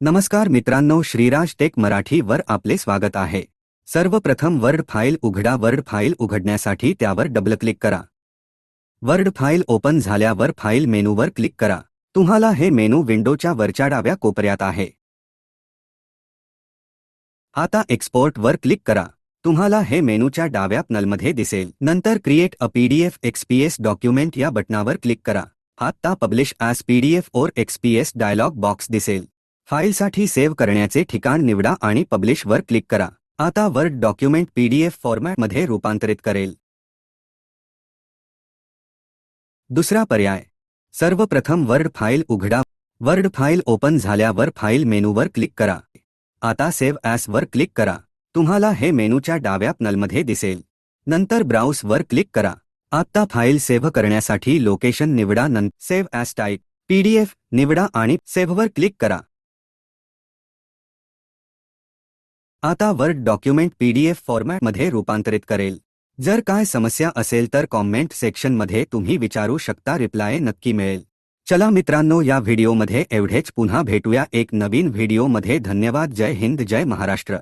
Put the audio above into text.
नमस्कार मित्रांनो श्रीराज टेक मराठी वर आपले स्वागत आहे. सर्वप्रथम वर्ड फाईल उघडा वर्ड फाईल उघडण्यासाठी त्यावर डबल क्लिक करा. वर्ड फाईल ओपन झाल्यावर फाईल मेनूवर क्लिक करा. तुम्हाला हे मेनू विंडोच्या वरच्या डाव्या कोपऱ्यात आहे. आता एक्सपोर्ट वर क्लिक करा. तुम्हाला हे मेनूच्या डाव्या पनलमध्ये दिसेल. नंतर create a PDF XPS document या बटनावर क्लिक करा. आता publish as PDF or XPS dialog box दिसेल. फाईलसाठी सेव्ह करण्याचे ठिकाण निवडा आणि पब्लिशवर क्लिक करा. आता वर्ड डॉक्युमेंट पीडीएफ फॉर्मॅटमध्ये रूपांतरित करेल. दुसरा पर्याय. सर्वप्रथम वर्ड फाईल उघडा. वर्ड फाईल ओपन झाल्यावर फाईल मेनूवर क्लिक करा. आता सेव्ह ॲस वर क्लिक करा. तुम्हाला हे मेनूच्या डाव्या पनलमध्ये दिसेल. नंतर ब्राउसवर क्लिक करा. आता फाईल सेव्ह करण्यासाठी लोकेशन निवडा. नंतर सेव्ह ॲस टाईप. पीडीएफ निवडा आणि सेव्हवर क्लिक करा. आता वर्ड डॉक्युमेंट पीडीएफ फॉर्मॅटमध्ये रूपांतरित करेल. जर काय समस्या असेल तर कॉमेंट सेक्शनमध्ये तुम्ही विचारू शकता रिप्लाय नक्की मिळेल. चला मित्रांनो या व्हिडिओमध्ये एवढेच. पुन्हा भेटूया एक नवीन व्हिडिओमध्ये. धन्यवाद. जय हिंद. जय महाराष्ट्र.